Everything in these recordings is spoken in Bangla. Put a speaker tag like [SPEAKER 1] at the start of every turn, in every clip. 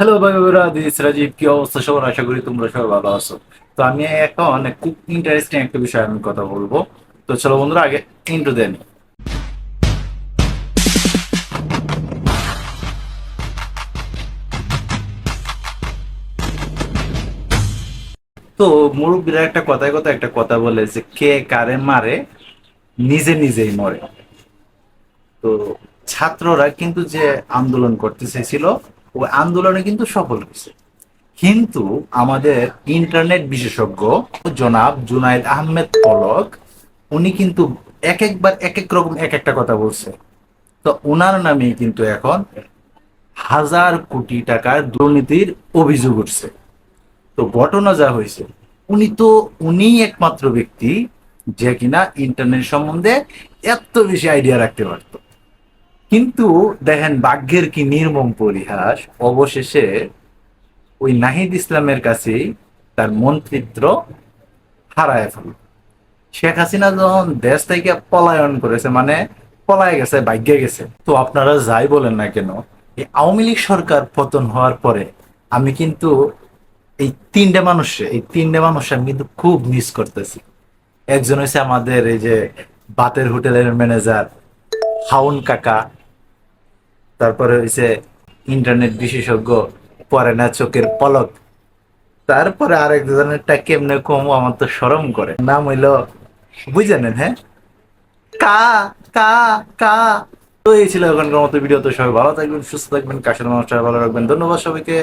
[SPEAKER 1] হ্যালো ভাই বাবুরা দিস রাজীব কি অবস্থা? সবার আশা করি তোমরা সবাই ভালো আছো। তো আমি এখন খুব ইন্টারেস্টিং একটা বিষয় আমি কথা বলব। তো চলো বন্ধুরা, আগে ইন্টু দেন তো মুরব্বীরা একটা কথায় কথা একটা কথা বলে যে, কে কারে মারে, নিজে নিজেই মরে। তো ছাত্ররা কিন্তু যে আন্দোলন করতে চেয়েছিল ওই আন্দোলনে কিন্তু সফল হয়েছে। কিন্তু আমাদের ইন্টারনেট বিশেষজ্ঞ জনাব জুনাইদ আহমেদ পলক, উনি কিন্তু এক একবার এক এক রকম এক একটা কথা বলছে। তো ওনার নামে কিন্তু এখন হাজার কোটি টাকার দুর্নীতির অভিযোগ উঠছে। তো ঘটনা যা হয়েছে, উনি তো উনিই একমাত্র ব্যক্তি যে কিনা ইন্টারনেট সম্বন্ধে এত বেশি আইডিয়া রাখতে পারত। কিন্তু দেখেন ভাগ্যের কি নির্মম পরিহাস, অবশেষে ওই নাহিদ ইসলামের কাছেই তার মন্ত্রিত্ব হারায় ফেল। শেখ হাসিনা যখন দেশ থেকে পলায়ন করেছে মানে পলায় গেছে, ভাগ্যে গেছে, তো আপনারা যাই বলেন না কেন, এই আওয়ামী লীগ সরকার পতন হওয়ার পরে আমি কিন্তু এই তিনটে মানুষে, এই তিনটে মানুষ আমি কিন্তু খুব মিস করতেছি। একজন হয়েছে আমাদের এই যে বাতের হোটেলের ম্যানেজার হাউন কাকা তারপরে হয়েছে ইন্টারনেট বিশেষজ্ঞ, পরে না চোখের পলক। তারপরে আরেক জনেরটা কেমনে কম, আমার তো সরম করে। নাম হইল বুঝলেন হ্যাঁ? কা কা কা। তো এই ছিল এখনকার মতো ভিডিও তো সবাই ভালো থাকবেন, সুস্থ থাকবেন কাশের মানুষটা ভালো রাখবেন। ধন্যবাদ সবাইকে।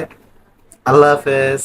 [SPEAKER 1] আল্লাহ হাফেজ।